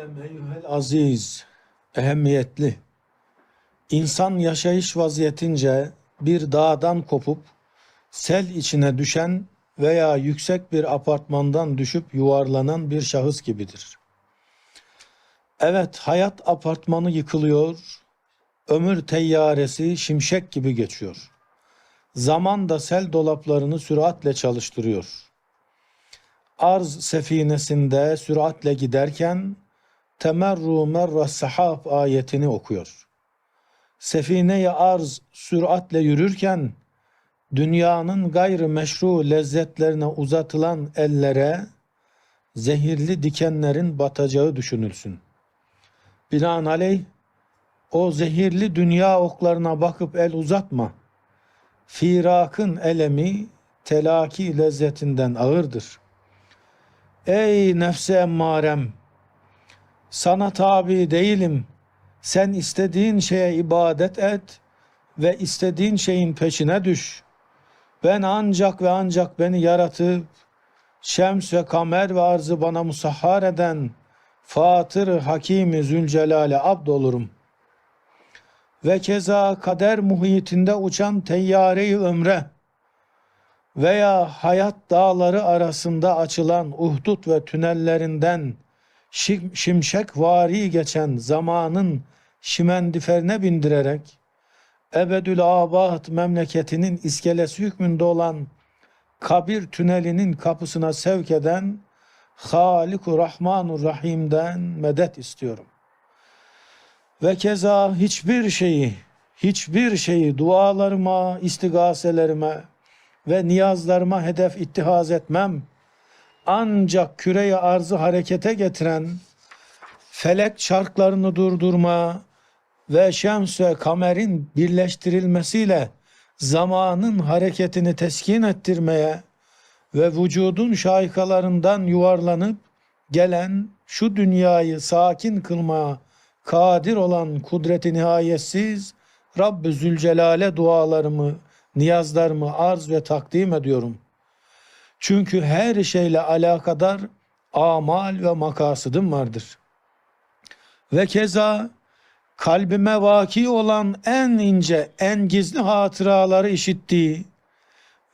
alem eyyuhel aziz, ehemmiyetli. İnsan yaşayış vaziyetince bir dağdan kopup sel içine düşen veya yüksek bir apartmandan düşüp yuvarlanan bir şahıs gibidir. Evet, hayat apartmanı yıkılıyor, ömür teyyaresi şimşek gibi geçiyor. Zaman da sel dolaplarını süratle çalıştırıyor. Arz sefinesinde süratle giderken temerru merra sahab ayetini okuyor. Sefine-i arz süratle yürürken dünyanın gayrı meşru lezzetlerine uzatılan ellere zehirli dikenlerin batacağı düşünülsün. Binaenaleyh o zehirli dünya oklarına bakıp el uzatma. Firakın elemi telaki lezzetinden ağırdır. Ey nefse emmarem! Sana tabi değilim. Sen istediğin şeye ibadet et ve istediğin şeyin peşine düş. Ben ancak ve ancak beni yaratıp şems ve kamer ve arzı bana musahhar eden Fatır Hakimi Zülcelal'e abd olurum. Ve keza kader muhitinde uçan teyyare-i ömre veya hayat dağları arasında açılan uhdut ve tünellerinden şim, şimşek vari geçen zamanın şimendiferine bindirerek ebedül abat memleketinin iskelesi hükmünde olan kabir tünelinin kapısına sevk eden Haliku Rahmanur Rahim'den medet istiyorum. Ve keza hiçbir şeyi, hiçbir şeyi dualarıma, istigaselerime ve niyazlarıma hedef ittihaz etmem. Ancak küreyi arzı harekete getiren, felek çarklarını durdurma ve şems ve kamerin birleştirilmesiyle zamanın hareketini teskin ettirmeye ve vücudun şaykalarından yuvarlanıp gelen şu dünyayı sakin kılmaya kadir olan kudreti nihayetsiz Rabbü Zülcelal'e dualarımı, niyazlarımı arz ve takdim ediyorum. Çünkü her şeyle alakadar amal ve makasıdım vardır. Ve keza kalbime vaki olan en ince, en gizli hatıraları işittiği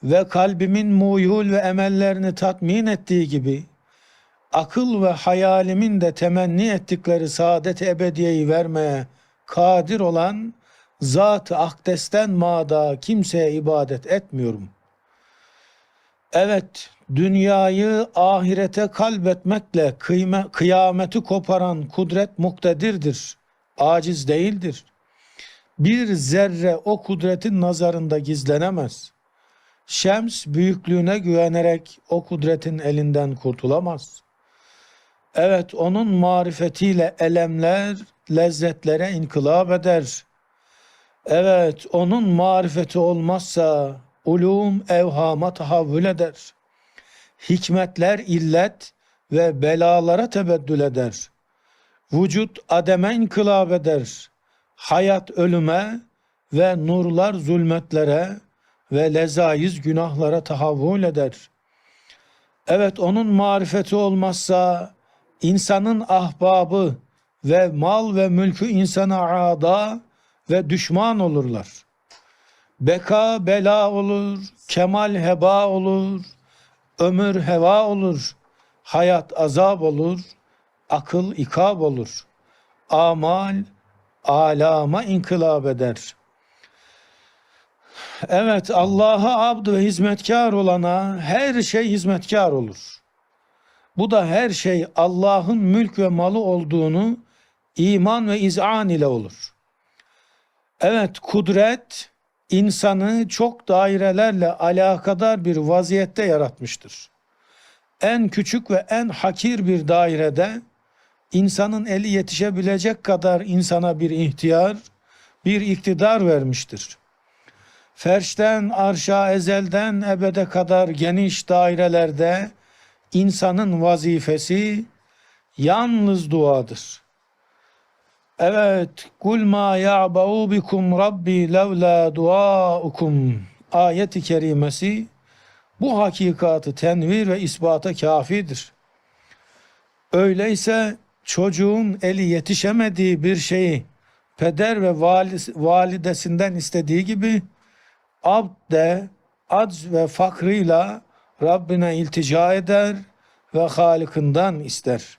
ve kalbimin muyul ve emellerini tatmin ettiği gibi akıl ve hayalimin de temenni ettikleri saadet ebediyeyi vermeye kadir olan zat-ı akdesten mada kimseye ibadet etmiyorum. Evet, dünyayı ahirete kalbetmekle kıyme, kıyameti koparan kudret muktedirdir, aciz değildir. Bir zerre o kudretin nazarında gizlenemez. Şems büyüklüğüne güvenerek o kudretin elinden kurtulamaz. Evet onun marifetiyle elemler lezzetlere inkılap eder. Evet onun marifeti olmazsa ulum evhama tahavvül eder. Hikmetler illet ve belalara tebeddül eder. Vücut ademe inkılap eder. Hayat ölüme ve nurlar zulmetlere ve lezaiz günahlara tahavvül eder. Evet onun marifeti olmazsa insanın ahbabı ve mal ve mülkü insana ada ve düşman olurlar. Beka bela olur, kemal heba olur, ömür heva olur, hayat azap olur, akıl ikab olur. Amal alama inkılap eder. Evet Allah'a abd ve hizmetkar olana her şey hizmetkar olur. Bu da her şey Allah'ın mülk ve malı olduğunu iman ve izan ile olur. Evet kudret insanı çok dairelerle alakadar bir vaziyette yaratmıştır. En küçük ve en hakir bir dairede insanın eli yetişebilecek kadar insana bir ihtiyar, bir iktidar vermiştir. Ferşten, arşa, ezelden ebede kadar geniş dairelerde insanın vazifesi yalnız duadır. Evet, kul ma ya'ba'u bikum rabbi levla duaukum ayeti kerimesi bu hakikatı tenvir ve ispata kafidir. Öyleyse çocuğun eli yetişemediği bir şeyi peder ve validesinden istediği gibi abd de acz ve fakrıyla Rabbine iltica eder ve Halık'ından ister.